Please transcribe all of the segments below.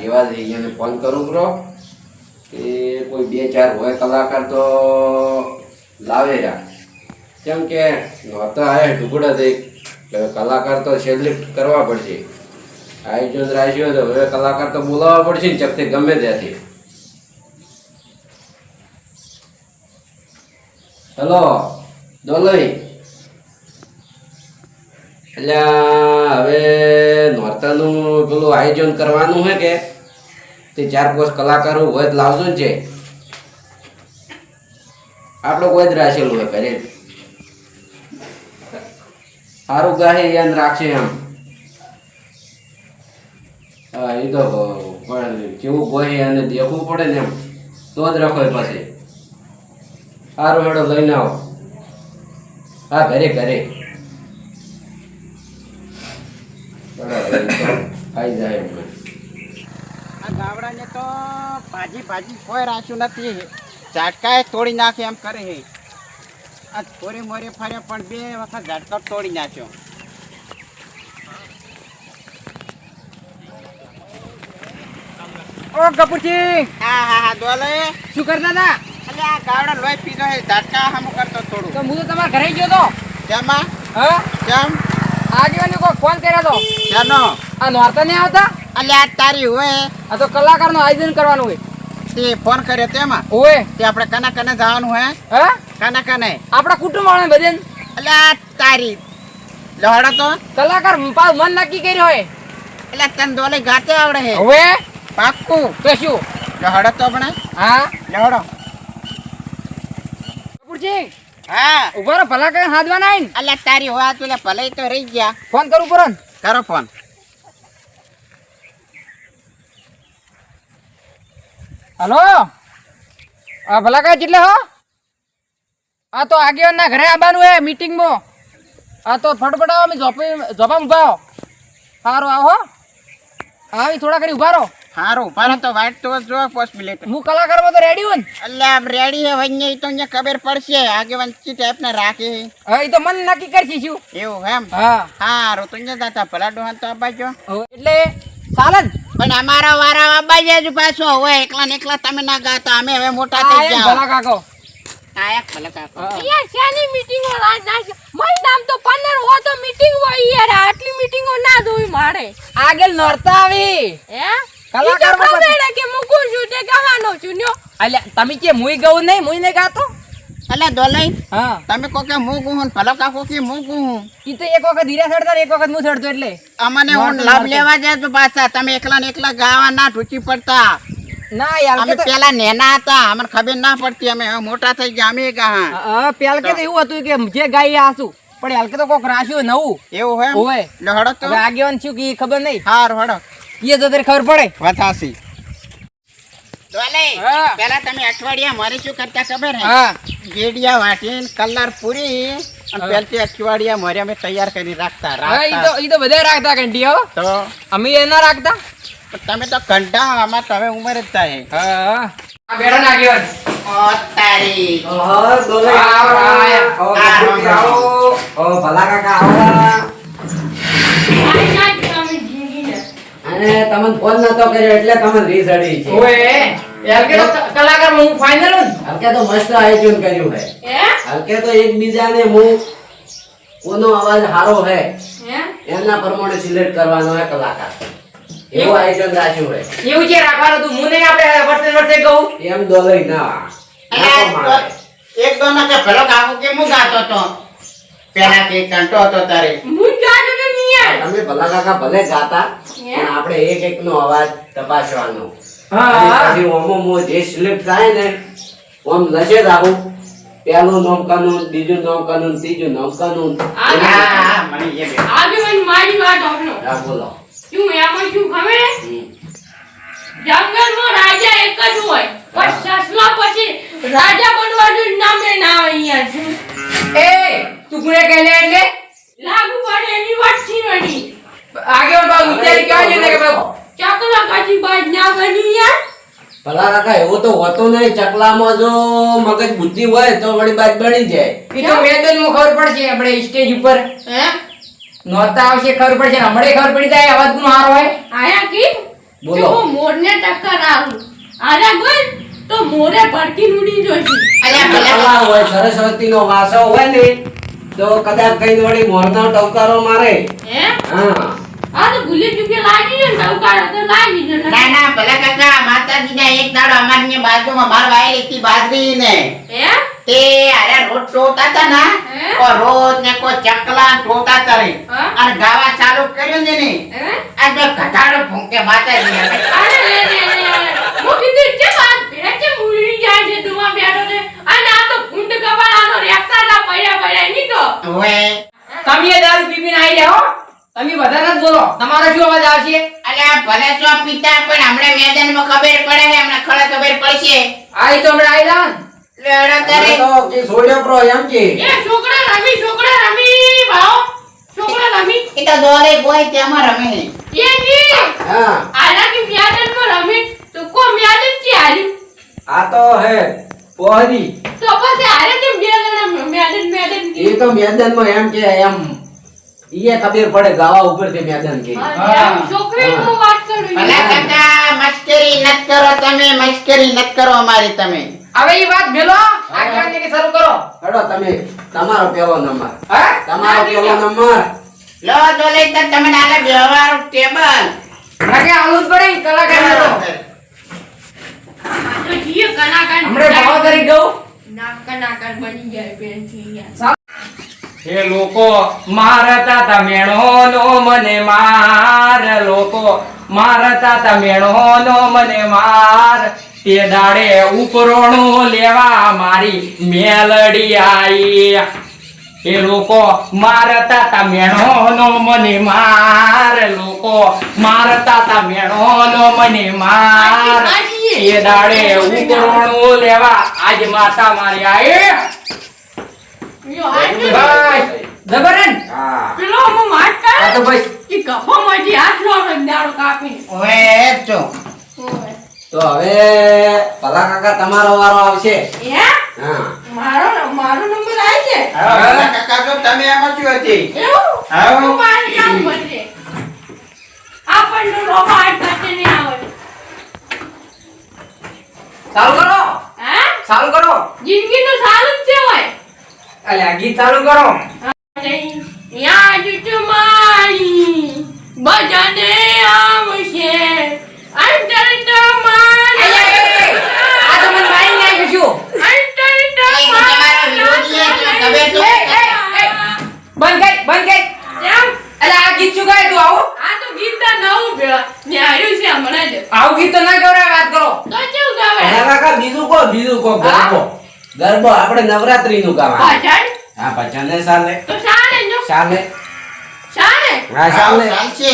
જેવા છે એને ફોન કરું બ્રો કે કોઈ બે ચાર હોય કલાકાર તો લાવે રા. કેમ કે નહોતા આયા ટુકડા થઈ કલાકાર તો સિલેક્ટ કરવા પડશે. આયોજન રાખ્યું તો હવે કલાકાર તો બોલાવવા પડશે ને ચકતે ગમે ત્યાંથી. હેલો, દોલઈ. એટલે હવે નોરતાનું પેલું આયોજન કરવાનું છે કે? તે ચાર પાંચ કલાકારો હોય લાવજો જ. છે આપણો કોઈ જ રાખેલું હોય કરે સારું ગાહે યાદ રાખશે એમ. હા એ તો પણ કેવું કોઈ અને દેખવું પડે ને એમ. તો જ રાખો પછી. સારું હેડો, લઈને આવો. હા, ઘરે ઘરે. આવી જાય આ ગાવડાને તો ભાજી ભાજી કોઈ રાખ્યું નથી. ઝાટકાએ તોડી નાખે એમ કરે છે આ થોરી મોરી ફરે પણ બે વખત ઝાટકો તોડી નાખ્યો. ઓ કપૂરજી હા હા હા દોલે શું કરતા ના એટલે આ ગાવડા લોહી પીધો છે ઝાટકા હમ કરતો થોડું. તો હું તો તમારા ઘરે ગયો તો? કેમાં? હા? કેમ? આગેવાને કોઈ ફોન કર્યો તો? કેનો આ નોરતા નહીં આવતા? એટલે આ તારી હોય. આ તો કલાકારનું આયોજન કરવાનું હોય. તે ફોન કર્યો તેમાં ઓય તે આપણે કને કને જવાનું હે? હા? કને કને? આપણા કુટુંબ વાળા એટલે આ તારી. લહડો તો. કલાકાર મન નક્કી કર્યું હોય. એટલે તને દોલે ગાતે આવડે હે. હવે પાક્કું. તો શું? લહડો તો આપણે. હા. લહડો કપૂરજી હા. ઊભા ભલા કઈ હાથવાના આવીને અલ્યા તારી હોય પેલે ભલે તો રહી ગયા. ફોન કરું પડે કરો ફોન. હલો? આ ભલા કઈ કેટલે હો? આ તો આગેવાનના ઘરે આવવાનું હે મીટિંગમાં આ તો ફટફટાવો અમે ઝોપી જોપા ઊભા સારું આવો હો. આવી થોડા કરી ઊભા રહો. સારું પારો તો વાઈટ તો જો પોસ્ટ હું કલાકારમાં તો રેડી હું એટલે આમ રેડી હે વન્ય તો ને ખબર પડશે. આગેવાન ચી ટાઈપ ને રાખે હે. હા એ તો મન નક્કી કરશી છું એવું એમ? હા. હારો તો ને દાતા ભલા ડોહાન તો આબાજો. એટલે ચાલે ને. પણ અમારા વારા આબાજે જ પાછો. હોય એકલા ને એકલા તમે ના ગાતા અમે હવે મોટા થઈ ગયા. ભલા કાકો. આયા ભલા યાર શાની મીટિંગો રાજ નાખ મારું નામ તો પંદર હો તો મીટિંગ હોય યાર. આટલી મીટિંગો ના જોઈ મારે. આગળ નોરતા આવી. હે? કલાકાર ખબર કે મૂકું છું? તે કહાનો છું ન્યો. અલ્યા તમે કે મુઈ ગઉં નહીં? મુઈ નહીં ગાતો? અલ્યા દોલઈ હા. તમે કો કે હું કે ઈ તો એક વખત હીરા ચડતા એક વખત હું એટલે. અમને હું લાભ લેવા જાય તો પાછા. તમે એકલા ને એકલા ગાવા ના ઢૂચી પડતા. ના યાર અમે પેલા નેના હતા અમને ખબર ના પડતી અમે મોટા થઈ ગયા અમે ગા પેલા કે એવું હતું કે જે ગાય આસુ પણ હાલ તો કોક રાખ્યું નવું. એવું હોય હોય લહડો તો. આગેવાન છું કે ખબર નહીં. હાર હડો. એ તો તારે ખબર પડે. વથાસી દોલે પેલા તમે અઠવાડિયા મારે શું કરતા ખબર હે? હા. ગેડિયા વાટીન કલર પૂરી અને પેલથી અઠવાડિયા મારે અમે તૈયાર કરી રાખતા રાખતા ઈ તો રાખતા. ઈ તો બધા રાખતા હો. તો? અમે એ ના રાખતા. તમે તો કંટા આમાં તમે ઉંમર જ થાય. હા. તારી. ભલા કાકા આવો. તમે ફોન નતો કર્યો એટલે તમે રીઝડી છે. ઓએ હાલ તો ક- હું ફાઇનલ હું હલકે તો મસ્ત આયોજન કર્યું હે. હલકે તો એકબીજાને હું કોનો અવાજ સારો હે હે? એમના પ્રમાણે સિલેક્ટ કરવાનો હે કલાકાર. એવું આયોજન રાખ્યું હોય. એવું કે રાખવાનું? તું હું નહીં આપણે વર્ષે વર્ષે કહું. એમ દોલઈ ના. એક દોનો કે ભલો કાકો કે હું ગાતો તો? પેલા કે કંટો હતો તારે. હું ગાતો તો નહીં તમે ભલા કાકા ભલે ગાતા પણ આપણે એક એક નો અવાજ તપાસવાનો. હા, પછી ઓમો મો જે સિલેક્ટ થાય ને ઓમ લશે રાખું આવું. પહેલું નામ કાનૂન બીજું નામ કાનૂન ત્રીજું નામ કાનૂન. આ હા હા. મને એ બે. મને મારી વાત સાંભળો હા, બોલો. શું એમાં શું ખબર. જંગલમાં રાજા એક જ હોય. પણ સસલા પછી રાજા બનવાનું નામે ના અહીંયા છે એ તું કોને કહેલે એટલે? લાગુ પડે એની વાત છીનવાની આગેવાન બાબુ વિચારી કેવા છે ને કે બાબુ ચકલા કાજી બાજ ના બની યાર. ભલા કાકા એવો તો હોતો નહીં. ચકલામાં જો મગજ બુદ્ધિ હોય તો વળી બાજ બની જાય. એ તો મેદાનમાં ખબર પડશે આપણે સ્ટેજ ઉપર. હે? નોરતા આવશે ખબર પડશે હમણે ખબર પડી જાય અવાજનું હાર હોય. આયા કી બોલો. હું મોરને ટક્કર આવું. આયા ગોલ તો મોરે ભડકી ઉડી જોઈશે. અલ્યા ભલા હોય સરસ્વતીનો વાસો હોય ને તો કદાચ કઈ વળી મોરનો ટવકારો મારે. હે? હા. આ તો ભૂલી ચૂકી લાગી ને નવકારો તો લાગી ને ના ના ભલા કાકા માતાજીના એક દાડો અમારી બાજુમાં બાર વાયેલી હતી બાજરી ને હે? તે અરે રોજ ટોતા હતા ના? ઓ રોજ ને કો ચકલા ટોતા હતા રે. હા? અને ગાવા ચાલુ કર્યું ને ને આ બે ઘટાડો ભૂંકે માતાજી અરે રે રે હું કીધું છે વાત ભેળે છે ઉડી જાય છે દુવા બેઠો છે અને આ તો ગુંડ કપાળાનો રેખતા ના પડ્યા પડ્યા નહીં તો? હવે તમે દારૂ પી પીને આવી રહ્યા હો? તમે વધારે જ બોલો. તમારો શું અવાજ આવશે? અલ્યા ભલે તો પિતા પણ હમણાં મેદાનમાં ખબર પડે હે હમણાં ખરા ખબર પડશે. આઈ તો હમણાં આવી તો જે પ્રો એમ કે. એ છોકરા રમી છોકરા રમી ભાવ. છોકરા રમી. એ તો દોલે બોય તેમાં રમે એ ની હા. આના કે મ્યાદનમાં રમી. તો કો મ્યાદન છે હારી આ તો હે પોહરી તો પછી હારે કેમ બે જણા મ્યાદન મ્યાદન એ તો મેદાનમાં એમ કે એમ ઈએ ખબર પડે ગાવા ઉપરથી મેદાન કે છોકરી હું. વાત કરું. ભલા કાકા મસ્કરી નત કરો તમે મસ્કરી નત કરો અમારી તમે. હવે એ વાત ભેલો આગળની કે શરૂ કરો. હેડો તમે તમારો પેલો નંબર. હે? તમારો પેલો નંબર. લો દોલે તો તમે આલે વ્યવહાર ટેબલ. લાગે આલું પડી કલાકાર તો. તો જીએ કલાકાર. હમણે ભાવ કરી ગયો ના કલાકાર બની જાય બેનથી યાર હે લોકો મારતા તા મેણો નો મને માર. લોકો મારતા તા મેણો નો મને માર. તે દાડે ઉપરોણું લેવા મારી મેલડી આઈ. એ લોકો મારતા તા મેણો નો મને માર. લોકો મારતા તા મેણો નો મને માર. એ દાડે ઉપરોણું લેવા આજ માતા મારી આઈ. ભાઈ જબરન પેલો હું વાત આ તો ભાઈ. ભાઈ ઈ કફામાંથી હાથ લો દાડો કાપી ઓએ જો ઓય. તો હવે ભલા કાકા તમારો વારો આવશે. હે? હા. મારો મારો નંબર આવી છે? ભલા કાકા જો તમે એમાં શું હતી એવું? હા. હું મારું કામ બનશે આપણને રોબા હાથ કાઢી નહીં આવે. ચાલુ કરો. હે? ચાલુ કરો. જિંદગી તો સારું જ છે હોય અલ્યા ગીત ચાલુ કરો. યાદ તમારી બધાને આવશે અંતર અલ્યા, એ, એ, આ તો મને મારી નાખ્યું અંતર એ તો તમારો વિરોધી છે, ખબર તો એ, એ, એ. બંધ કર બંધ કર કેમ અલ્યા આ ગીત શું ગાય તું આવું આ તો ગીત તો નવું ભેળા ને હાર્યું છે હમણાં જ આવું ગીત તો ના ગવરાય વાત કરો. તો કેવું ગાવે હા કાકા બીજું કો બીજું કો ગરબો. ગરબો આપણે નવરાત્રી નું ગાવા. ભજન? હા ભજન સાલે. તો સાલે જો. સાલે. સાલે? હા ચાલે છે.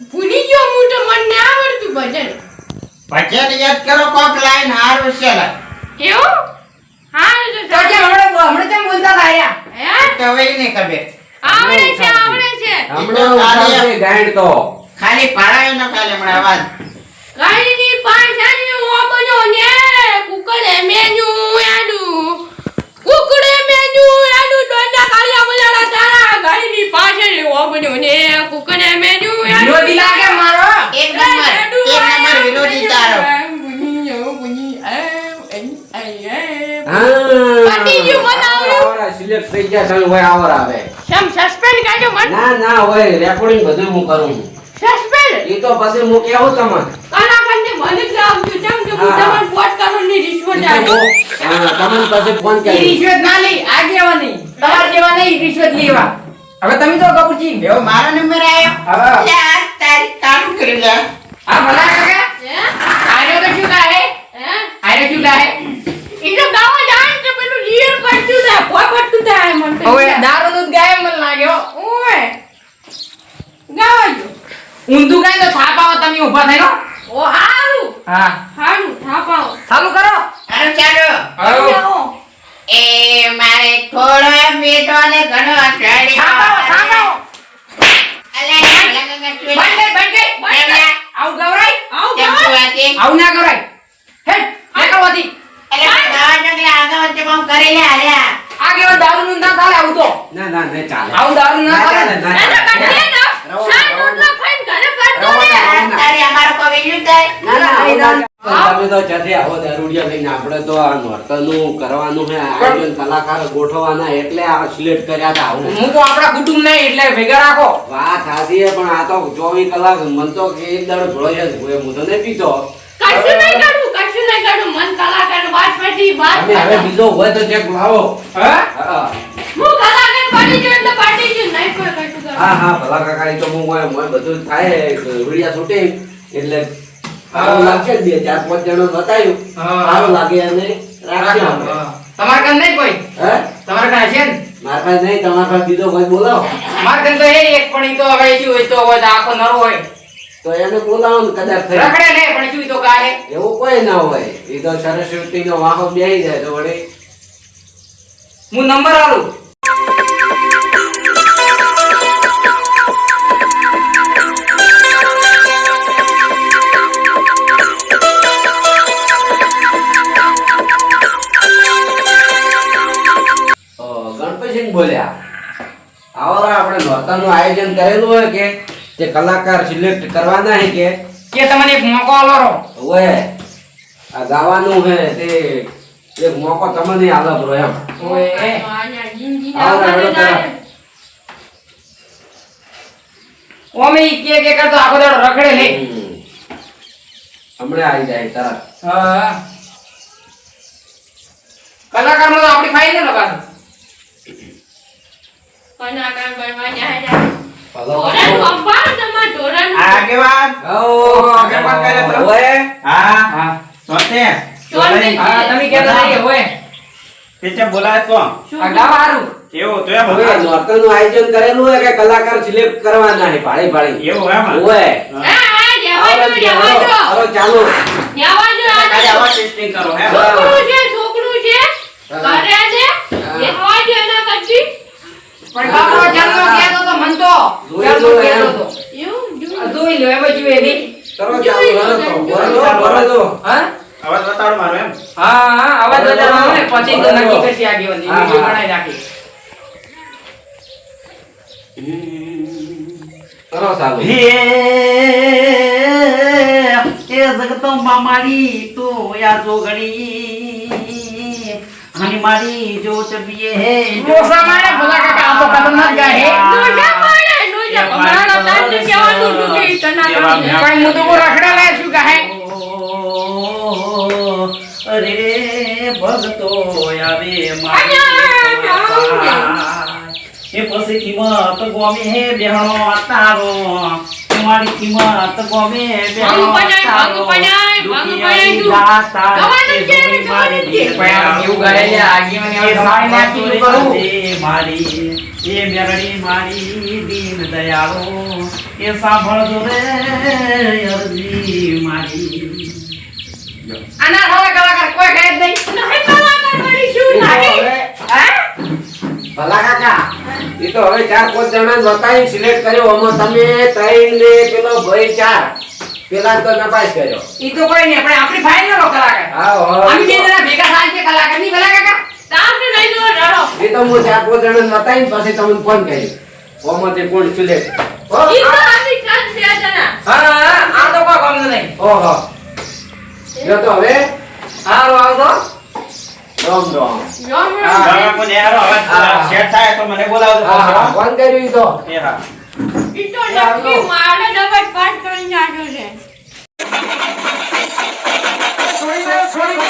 ભૂલી ગયો હું તો મને ના આવડતું ભજન. ભજન યાદ કરો કોક લાઈન હાર લા. એવું? હા તો તો હમણે હમણે કેમ બોલતા લાયા હે? તો હવે નહીં ખબર. આવડે છે આવડે છે. હમણે ગાયણ તો. ખાલી પાડાયો ન ખાલી હમણાં અવાજ. કઈની પાછાની ઓ બનો ને. કુકડે મેનુ આડુ. કુકડે મેનુ આડુ. ડોંડા કાળિયા બજાડા તારા. ગાડીની પાછળ ઓ બનો ને. કુકડે મેનુ આડુ. વિરોધી લાગે મારો? એક નંબર. એક નંબર વિરોધી તારો. મને સિલેક્ટ થઈ ગયા હોય આવર આવે. સસ્પેન્ડ કાઢ્યો મન? ના ના હોય રેકોર્ડિંગ બધું હું કરું સસ્પેન્ડ એ તો પછી હું કેવું તમને. કલાકારને મને જ આવતું જેમ કે હું. વોટ પોટ કરોડની રિશ્વત હા, તમને પાસે ફોન ઈ કરી. રિશ્વત ના લઈ આ જેવાની તમાર જેવા નહીં રિશ્વત લેવા. હવે તમે તો કપૂરજી એવો મારો નંબર આવ્યો હા. યાર આ તારી કામ કરી લે. આ ભલા કાકા હે? આર્યો તો શું કહે? હે? આર્યો શું કહે? ઈ તો ગાવા જાય ને તો પેલું રિયલ પડતું થાય, કોઈ પડતું થાય મને હવે. દારૂ દૂધ ગાય એમ મને લાગ્યો ઓય. ગાવા જો. ઊંધું કઈ તો થાપ આવો તમે ઊભા થઈને. ઓ હારું. હા હારું, થાપાઓ. ચાલુ કરો હારું ચાલો આવો. આવો. એ મારે થોડો બેટો ને ઘણો અઠવાડિયે થાપ આવો થાપ આવો અલે ભલા કાકા શું બંધ કર બંધ કર બંધ કર. આવું ગવરાય આવો કેમ ગાવા. શું વાત છે? આવું ના ગવરાય હેડ નીકળવાથી અલે ગાવા જંગલે આગળ વચ્ચે કોમ કરી લે આલ્યા આગેવાન દારૂ નું ના ચાલે આવું તો ના ના નહીં ચાલે આવું દારૂ ના ના ચાલે ચાલે, ના ના, ના, ચાલે. કાઢીએ ને. રવો, શાક રવો. રોટલા ખાઈને ઘરે કરતો રવો, ને. રવો, હા. તમે તો જતે આવો દારૂડિયા લઈને આપણે તો આ નોર્તનું કરવાનું છે આયોજન કલાકાર ગોઠવવાના એટલે આ સિલેક્ટ કર્યા હતા આવું હું તો આપણા કુટુંબ નહીં એટલે ભેગા રાખો. વાત સાચી છે પણ આ તો ચોવીસ કલાક મન તો એક દાડો ભળો જ હોય. હું તો નહીં પીતો કશું નહીં કરું કશું નહીં કરું મન કલાકાર વાત પછી વાત હવે બીજો હોય તો ચેક લાવો. હા? હા. હું કલાકાર બની ગયો એટલે પાડી ગયો નહીં કોઈ કશું હા હા ભલા કાકા તો હું બધું થાય વિડિયા શૂટિંગ એટલે સારું લાગશે બે ચાર પાંચ જણો બતાવ્યું સારું લાગે અને આપણે. તમારે કાન નહીં કોઈ? હે? તમારે કાન છે ને? મારા પાસે નહીં તમારા પાસે બીજો કોઈ બોલાવો. મારે કાન તો એ એક પણ તો હવે શું હોય તો હોય આખો નરો હોય. તો એને બોલાવો ને કદાચ થઈ રખડે નહીં પણ શું તો ગાય એવું કોઈ ના હોય. એ તો સરસ્વતી નો વાહો બે જાય તો વળી. હું નંબર આલું આપણે આયોજન કરેલું હોય કે તે કલાકાર સિલેક્ટ કરવાના હે કે? કે તમને એક મોકો આલો હોય આ ગાવાનું હે તે એક મોકો તમને આલો બ્રો એમ. ઓય એ. અહીંયા જિંદગી આવો ના રાડો ના કરો. ઓમે કે કે કરતો આખો દાડો રખડે નહીં હમણે આવી જાય તરત. હા. કલાકાર નો તો આપણી ફાઈલ ને લગાડો કલાકાર બનવાની આયા ભલો ઢોરણ અપાર તમાર ઢોરણ આગેવાન આવો આગેવાન કરે તો. હોય હા હા સોતે ચોલે. હા તમે કહેતા નહીં હોય પીછે બોલાય તો એવું એમ હવે આયોજન કરેલું હોય કે કલાકાર સિલેક્ટ કરવાના છે ભાળી ભાળી એવું એમ હોય હા હા જવા આવો દો જવા દો ચાલો ચાલો જવા દો આજે આવા ટેસ્ટિંગ કરો હે છોકરું છે છોકરું છે હા. ઘરે છે જવા દો એના પછી પણ બાપરો ચાલો કહેતો તો મન તો ચાલો લો કહેતો એમ. તો એવું જોઈ લો એમાં જોઈએ નહીં કરો ચાલો ભરો તો વળો તો હા અવાજ બતાડો મારો એમ હા હા અવાજ વધારવાનો ને પછી તો નક્કી કરશે આગેવાની હા, વીડિયો બનાવી રાખી કરો ચાલો હે મારી તું યા જોગણી મારી જો ચબીએ હે મોસા મારે ભલા કાકા આ તો ખતરનાક ગાય હે ડોસા પાડે, ડોસા કમરાનો તાંડવ કહેવાનું હતું કે ઈ તના કારણે. પણ હું તો બહુ રખડા લાય છું ગાય અરે ભગતો આવે અહીંયા, એ પછી કિંમત ગોમે હે બેહણો તારો મારી કિંમત ગોમે બે ભંગ પડાય, ભંગ પડાય, ભંગ પડાય તું. ગવાનું છે ને, ગવાનું. પણ એવું ગાય લે આગેવાની હવે તમારી નાખી કરું મારી એ મેરડી મારી દીન દયાળો એ સાંભળજો રે અરજી મારી આના હવે કલાકાર કોઈ ગાય નહીં નહીં કલાકાર બનીશું, નહીં. હા ભલા કાકા એ તો હવે ચાર પાંચ જણા બતાવી સિલેક્ટ કર્યો. આમાં તમે ત્રણ ને પેલો ભાઈ ચાર. પેલા તો નપાસ કર્યો. ઈ તો કોઈ નહીં પણ આપણી ફાઇલ નો કલાકાર હા અમે જણા ભેગા થાય છે કલાકારની ભલા કાકા. તામને નહીં દો, રડો. એ તો હું ચાર પાંચ જણા બતાવી પછી તમને ફોન કર્યો ઓમાંથી કોણ સિલેક્ટ? ઈ તો આપણી કાન બે જણા. હા આ તો કોઈ ગમતું નહીં. ઓહો. જો તો હવે. હારું આવતો રામ રામ હવે શેઠ થાય તો મને બોલાવજો. હા ફોન કર્યો તો. એ હા. ઈ તો નક્કી મારે છે. છોડી દો